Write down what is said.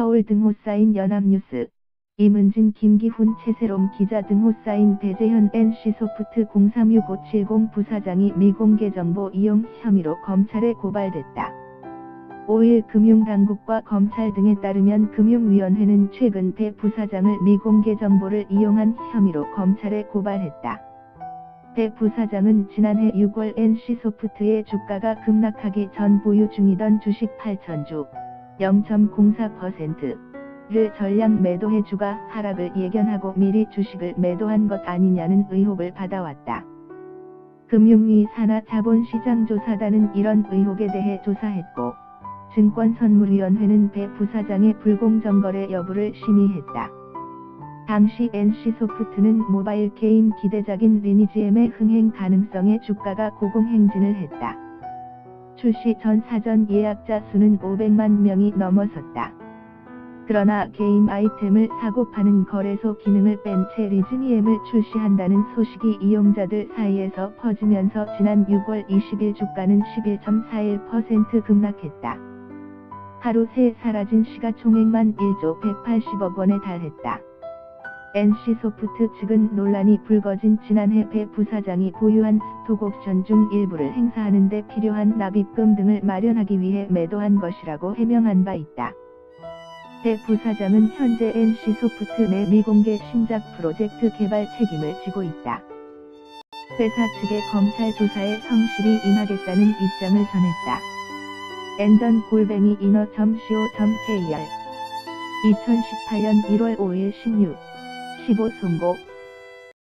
서울 등호 사인 연합뉴스 임은진 김기훈 최세롬 기자 등호 사인 배재현 NC소프트 036570 부사장이 미공개 정보 이용 혐의로 검찰에 고발됐다. 5일 금융당국과 검찰 등에 따르면 금융위원회는 최근 배 부사장을 미공개 정보를 이용한 혐의로 검찰에 고발했다. 배 부사장은 지난해 6월 NC소프트의 주가가 급락하기 전 보유 중이던 주식 8천주 0.04%를 전량 매도해 주가 하락을 예견하고 미리 주식을 매도한 것 아니냐는 의혹을 받아왔다. 금융위 산하 자본시장조사단은 이런 의혹에 대해 조사했고 증권선물위원회는 배 부사장의 불공정거래 여부를 심의했다. 당시 NC소프트는 모바일 게임 기대작인 리니지엠의 흥행 가능성에 주가가 고공행진을 했다. 출시 전 사전 예약자 수는 500만 명이 넘어섰다. 그러나 게임 아이템을 사고 파는 거래소 기능을 뺀 채 리즈니엠을 출시한다는 소식이 이용자들 사이에서 퍼지면서 지난 6월 20일 주가는 11.41% 급락했다. 하루 새 사라진 시가총액만 1조 180억 원에 달했다. NC소프트 측은 논란이 불거진 지난해 배 부사장이 보유한 스톡옵션 중 일부를 행사하는 데 필요한 납입금 등을 마련하기 위해 매도한 것이라고 해명한 바 있다. 배 부사장은 현재 NC소프트 내 미공개 신작 프로젝트 개발 책임을 지고 있다. 회사 측의 검찰 조사에 성실히 임하겠다는 입장을 전했다. 엔던 골뱅이 인어.co.kr 2018년 1월 5일 16 15 송고